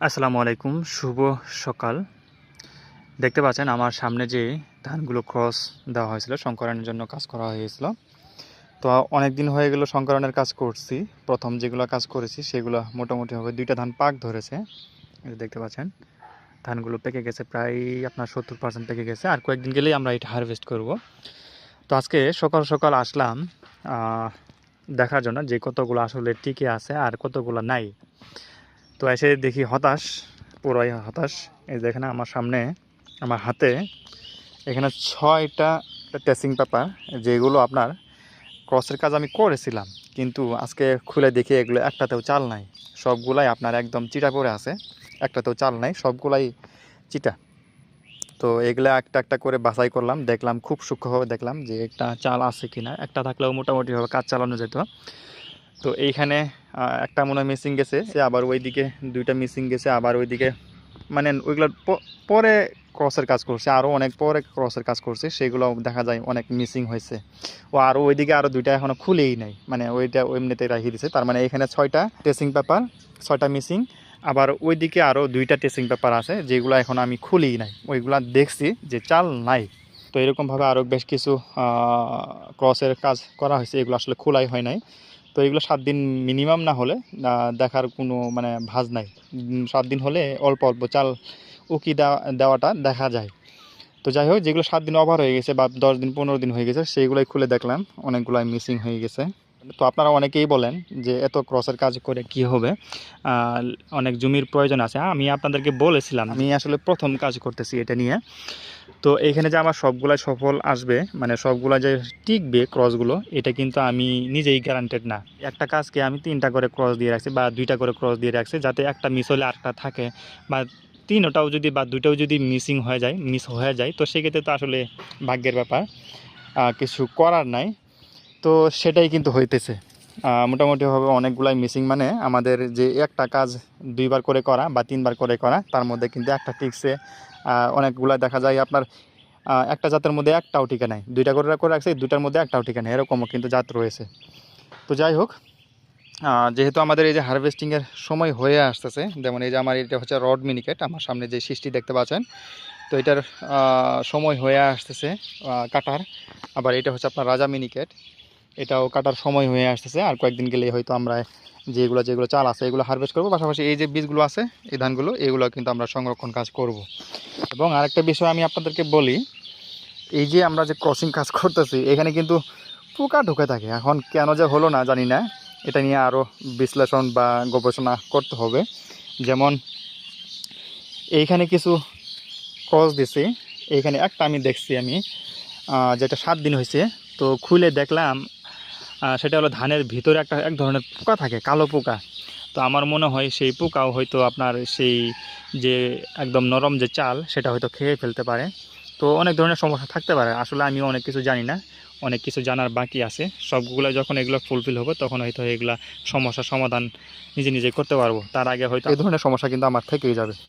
আসসালামু আলাইকুম, শুভ সকাল। দেখতে পাচ্ছেন আমার সামনে যে ধানগুলো ক্রস দেওয়া হয়েছিল, সংকরণের জন্য কাজ করা হয়েছিল। তো অনেক দিন হয়ে গেল সংকরণের কাজ করছি। প্রথম যেগুলো কাজ করেছি, সেগুলো মোটামুটি হবে দুইটা ধান পাক ধরেছে। দেখতে পাচ্ছেন, ধানগুলো পেকে গেছে প্রায় আপনার সত্তর পার্সেন্ট পেকে গেছে। আর কয়েকদিন গেলেই আমরা এটা হারভেস্ট করব। তো আজকে সকাল সকাল আসলাম দেখার জন্য যে কতগুলো আসলে টিকে আছে আর কতগুলো নাই। তো এসে দেখি হতাশ, পুরাই হতাশ। এই দেখেন আমার সামনে, আমার হাতে এখানে ছয়টা টেসিং পেপার যেগুলো আপনার ক্রসের কাজ আমি করেছিলাম, কিন্তু আজকে খুলে দেখি এগুলো একটাতেও চাল নাই। সবগুলাই আপনার একদম চিটা পড়ে আছে, একটাতেও চাল নাই, সবগুলাই চিটা। তো এগুলো একটা একটা করে বাছাই করলাম, দেখলাম, খুব সূক্ষ্মভাবে দেখলাম যে একটা চাল আছে কিনা। একটা থাকলেও মোটামুটিভাবে কাজ চালানো যেত। তো এইখানে একটা মনে হয় মিসিং গেছে, সে আবার ওইদিকে, দুইটা মিসিং গেছে, আবার ওইদিকে মানে ওইগুলো পরে ক্রসের কাজ করছে আরও অনেক পরে ক্রসের কাজ করছে সেগুলো দেখা যায় অনেক মিসিং হয়েছে। ও আরও ওইদিকে আরও দুইটা এখনও খুলেই নাই মানে ওইটা এমনিতে রাখিয়ে দিছে, তার মানে এখানে ছয়টা টেসিং পেপার ছয়টা মিসিং আবার ওইদিকে আরও দুইটা টেসিং পেপার আছে, যেগুলো এখন আমি খুলিই নাই, ওইগুলা দেখছি যে চাল নাই। তো এরকমভাবে আরও বেশ কিছু ক্রসের কাজ করা হয়েছে, এগুলো আসলে খোলাই হয় নাই। তো এগুলো সাত দিন মিনিমাম না হলে দেখার কোনো মানে ভাজ নাই। সাত দিন হলে অল্প অল্প চাল উকি দেওয়া দেওয়াটা দেখা যায়। তো যাই হোক, যেগুলো সাত দিন ওভার হয়ে গেছে বা দশ দিন, পনেরো দিন হয়ে গেছে, সেইগুলোই খুলে দেখলাম। অনেকগুলাই মিসিং হয়ে গেছে। তো আপনারা অনেকেই বলেন যে এত ক্রসের কাজ করে কি হবে? অনেক জমির প্রয়োজন আছে। আমি আপনাদেরকে বলেছিলাম, আমি আসলে প্রথম কাজ করতেছি এটা নিয়ে। তো এইখানে যে আমার সবগুলাই সফল আসবে মানে সবগুলা যে টিকবে ক্রসগুলো এটা কিন্তু আমি নিজেই গ্যারান্টেড না। একটা কাজকে আমি তিনটা করে ক্রস দিয়ে রাখছি বা দুইটা করে ক্রস দিয়ে রাখছি যাতে একটা মিস হলে আরেকটা থাকে বা তিনটাও যদি বা দুইটাও যদি মিসিং হয়ে যায় মিস হয়ে যায়, তো সেক্ষেত্রে তো আসলে ভাগ্যের ব্যাপার। কিছু করার নাই। তো সেটাই কিন্তু হইতেছে। মোটামুটিভাবে অনেকগুলাই মিসিং মানে আমাদের যে একটা কাজ দুইবার করে করা বা তিনবার করে করা তার মধ্যে কিন্তু একটা আহ, অনেকগুলা দেখা যায় আপনার একটা জাতের মধ্যে একটাও টিকা নাই। দুইটা করে করে রাখছে দুইটার মধ্যে একটাও টিকা নেই। এরকমও কিন্তু জাত রয়েছে। তো যাই হোক যেহেতু আমাদের এই যে হারভেস্টিংয়ের সময় হয়ে আসতেছে যেমন এই যে আমার এটা হচ্ছে রড মিনিকেট আমার সামনে যে সৃষ্টি দেখতে পাচ্ছেন তো এটার সময় হয়ে আসতেছে কাটার। আবার এটা হচ্ছে আপনার রাজা মিনিকেট এটাও কাটার সময় হয়ে আসতেছে। আর কয়েকদিন গেলেই হয়তো আমরা যেগুলো যেগুলো চাল আছে এগুলো হারভেস্ট করব। পাশাপাশি এই যে বীজগুলো আছে, এই ধানগুলো, এগুলো কিন্তু আমরা সংরক্ষণ কাজ করব। এবং আরেকটা বিষয় আমি আপনাদেরকে বলি, এই যে আমরা যে ক্রসিং কাজ করতেছি, এখানে কিন্তু পোকা ঢুকে থাকে। এখন কেন যে হলো না জানি না। এটা নিয়ে আরও বিশ্লেষণ বা গবেষণা করতে হবে। যেমন এইখানে কিছু ক্রস দিছি। এইখানে একটা আমি দেখছি আমি যেটা সাত দিন হয়েছে। তো খুলে দেখলাম সেটা হলো ধানের ভিতরে একটা, এক ধরনের পোকা থাকে, কালো পোকা। তো আমার মনে হয় সেই পোকাও হয়তো আপনার সেই যে একদম নরম যে চাল, সেটা হয়তো খেয়ে ফেলতে পারে। তো অনেক ধরনের সমস্যা থাকতে পারে। আসলে আমি অনেক কিছু জানি না, অনেক কিছু জানার বাকি আছে। সবগুলো যখন এগুলো ফুলফিল হবে, তখন হয়তো এগুলা সমস্যার সমাধান নিজে নিজে করতে পারব। তার আগে হয়তো এই ধরনের সমস্যা কিন্তু আমার থেকেই যাবে।